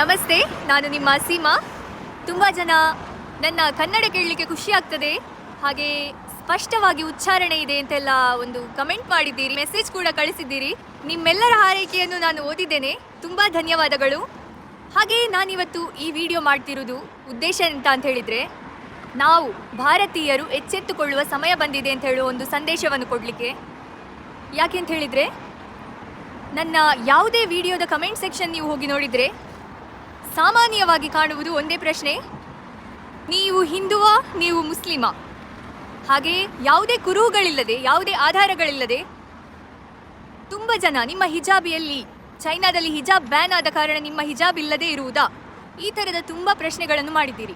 ನಮಸ್ತೆ, ನಾನು ನಿಮ್ಮ ಸೀಮಾ. ತುಂಬ ಜನ ನನ್ನ ಕನ್ನಡ ಕೇಳಲಿಕ್ಕೆ ಖುಷಿ ಆಗ್ತದೆ ಹಾಗೆ ಸ್ಪಷ್ಟವಾಗಿ ಉಚ್ಚಾರಣೆ ಇದೆ ಅಂತೆಲ್ಲ ಒಂದು ಕಮೆಂಟ್ ಮಾಡಿದ್ದೀರಿ, ಮೆಸೇಜ್ ಕೂಡ ಕಳಿಸಿದ್ದೀರಿ. ನಿಮ್ಮೆಲ್ಲರ ಹಾರೈಕೆಯನ್ನು ನಾನು ಓದಿದ್ದೇನೆ. ತುಂಬ ಧನ್ಯವಾದಗಳು. ಹಾಗೆ ನಾನಿವತ್ತು ಈ ವಿಡಿಯೋ ಮಾಡ್ತಿರೋದು ಉದ್ದೇಶ ಎಂತ ಅಂತ ಹೇಳಿದರೆ, ನಾವು ಭಾರತೀಯರು ಎಚ್ಚೆತ್ತುಕೊಳ್ಳುವ ಸಮಯ ಬಂದಿದೆ ಅಂತ ಹೇಳುವ ಒಂದು ಸಂದೇಶವನ್ನು ಕೊಡಲಿಕ್ಕೆ. ಯಾಕೆ ಅಂತ ಹೇಳಿದರೆ, ನನ್ನ ಯಾವುದೇ ವಿಡಿಯೋದ ಕಮೆಂಟ್ ಸೆಕ್ಷನ್ ನೀವು ಹೋಗಿ ನೋಡಿದರೆ ಸಾಮಾನ್ಯವಾಗಿ ಕಾಣುವುದು ಒಂದೇ ಪ್ರಶ್ನೆ. ನೀವು ಹಿಂದುವ, ನೀವು ಮುಸ್ಲಿಮ. ಹಾಗೆ ಯಾವುದೇ ಕುರುಹುಗಳಿಲ್ಲದೆ, ಯಾವುದೇ ಆಧಾರಗಳಿಲ್ಲದೆ ತುಂಬ ಜನ ನಿಮ್ಮ ಹಿಜಾಬಿಯಲ್ಲಿ, ಚೈನಾದಲ್ಲಿ ಹಿಜಾಬ್ ಬ್ಯಾನ್ ಆದ ಕಾರಣ ನಿಮ್ಮ ಹಿಜಾಬ್ ಇಲ್ಲದೆ ಇರುವುದಾ? ಈ ಥರದ ತುಂಬ ಪ್ರಶ್ನೆಗಳನ್ನು ಮಾಡಿದ್ದೀರಿ.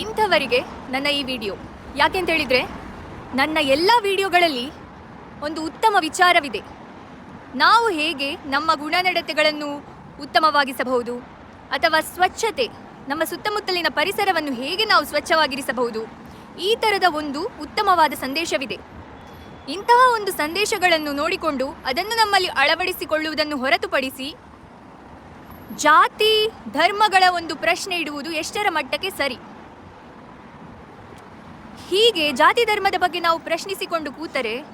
ಇಂಥವರಿಗೆ ನನ್ನ ಈ ವಿಡಿಯೋ. ಯಾಕೆಂತ ಹೇಳಿದರೆ, ನನ್ನ ಎಲ್ಲ ವಿಡಿಯೋಗಳಲ್ಲಿ ಒಂದು ಉತ್ತಮ ವಿಚಾರವಿದೆ. ನಾವು ಹೇಗೆ ನಮ್ಮ ಗುಣನಡತೆಗಳನ್ನು ಉತ್ತಮವಾಗಿಸಬಹುದು. ಅಥವಾ ಸ್ವಚ್ಛತೆ, ನಮ್ಮ ಸುತ್ತಮುತ್ತಲಿನ ಪರಿಸರವನ್ನು ಹೇಗೆ ನಾವು ಸ್ವಚ್ಛವಾಗಿರಿಸಬಹುದು. ಈ ಥರದ ಒಂದು ಉತ್ತಮವಾದ ಸಂದೇಶವಿದೆ. ಇಂತಹ ಒಂದು ಸಂದೇಶಗಳನ್ನು ನೋಡಿಕೊಂಡು ಅದನ್ನು ನಮ್ಮಲ್ಲಿ ಅಳವಡಿಸಿಕೊಳ್ಳುವುದನ್ನು ಹೊರತುಪಡಿಸಿ ಜಾತಿ, ಧರ್ಮಗಳ ಒಂದು ಪ್ರಶ್ನೆ ಇಡುವುದು ಎಷ್ಟರ ಮಟ್ಟಕ್ಕೆ ಸರಿ? ಹೀಗೆ ಜಾತಿ ಧರ್ಮದ ಬಗ್ಗೆ ನಾವು ಪ್ರಶ್ನಿಸಿಕೊಂಡು ಕೂತರೆ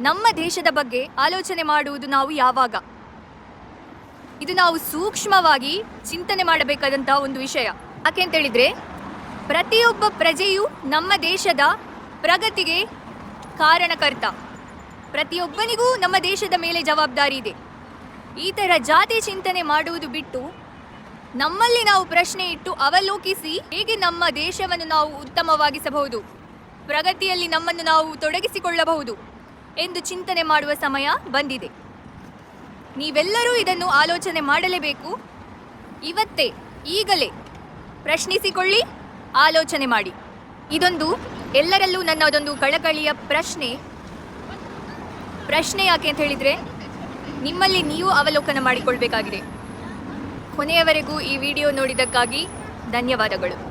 ನಮ್ಮ ದೇಶದ ಬಗ್ಗೆ ಆಲೋಚನೆ ಮಾಡುವುದು ನಾವು ಯಾವಾಗ? ಇದು ನಾವು ಸೂಕ್ಷ್ಮವಾಗಿ ಚಿಂತನೆ ಮಾಡಬೇಕಾದಂತಹ ಒಂದು ವಿಷಯ. ಯಾಕೆ ಅಂತ ಹೇಳಿದ್ರೆ, ಪ್ರತಿಯೊಬ್ಬ ಪ್ರಜೆಯು ನಮ್ಮ ದೇಶದ ಪ್ರಗತಿಗೆ ಕಾರಣಕರ್ತ. ಪ್ರತಿಯೊಬ್ಬನಿಗೂ ನಮ್ಮ ದೇಶದ ಮೇಲೆ ಜವಾಬ್ದಾರಿ ಇದೆ. ಈ ಥರ ಜಾತಿ ಚಿಂತನೆ ಮಾಡುವುದು ಬಿಟ್ಟು ನಮ್ಮಲ್ಲಿ ನಾವು ಪ್ರಶ್ನೆ ಇಟ್ಟು ಅವಲೋಕಿಸಿ ಹೇಗೆ ನಮ್ಮ ದೇಶವನ್ನು ನಾವು ಉತ್ತಮವಾಗಿಸಬಹುದು, ಪ್ರಗತಿಯಲ್ಲಿ ನಮ್ಮನ್ನು ನಾವು ತೊಡಗಿಸಿಕೊಳ್ಳಬಹುದು ಎಂದು ಚಿಂತನೆ ಮಾಡುವ ಸಮಯ ಬಂದಿದೆ. ನೀವೆಲ್ಲರೂ ಇದನ್ನು ಆಲೋಚನೆ ಮಾಡಲೇಬೇಕು. ಇವತ್ತೇ ಈಗಲೇ ಪ್ರಶ್ನಿಸಿಕೊಳ್ಳಿ, ಆಲೋಚನೆ ಮಾಡಿ. ಇದೊಂದು, ಎಲ್ಲರಲ್ಲೂ ನನ್ನ ಅದೊಂದು ಕಳಕಳಿಯ ಪ್ರಶ್ನೆ. ಪ್ರಶ್ನೆ ಯಾಕೆ ಅಂತ ಹೇಳಿದರೆ, ನಿಮ್ಮಲ್ಲಿ ನೀವು ಅವಲೋಕನ ಮಾಡಿಕೊಳ್ಬೇಕಾಗಿದೆ. ಕೊನೆಯವರೆಗೂ ಈ ವಿಡಿಯೋ ನೋಡಿದ್ದಕ್ಕಾಗಿ ಧನ್ಯವಾದಗಳು.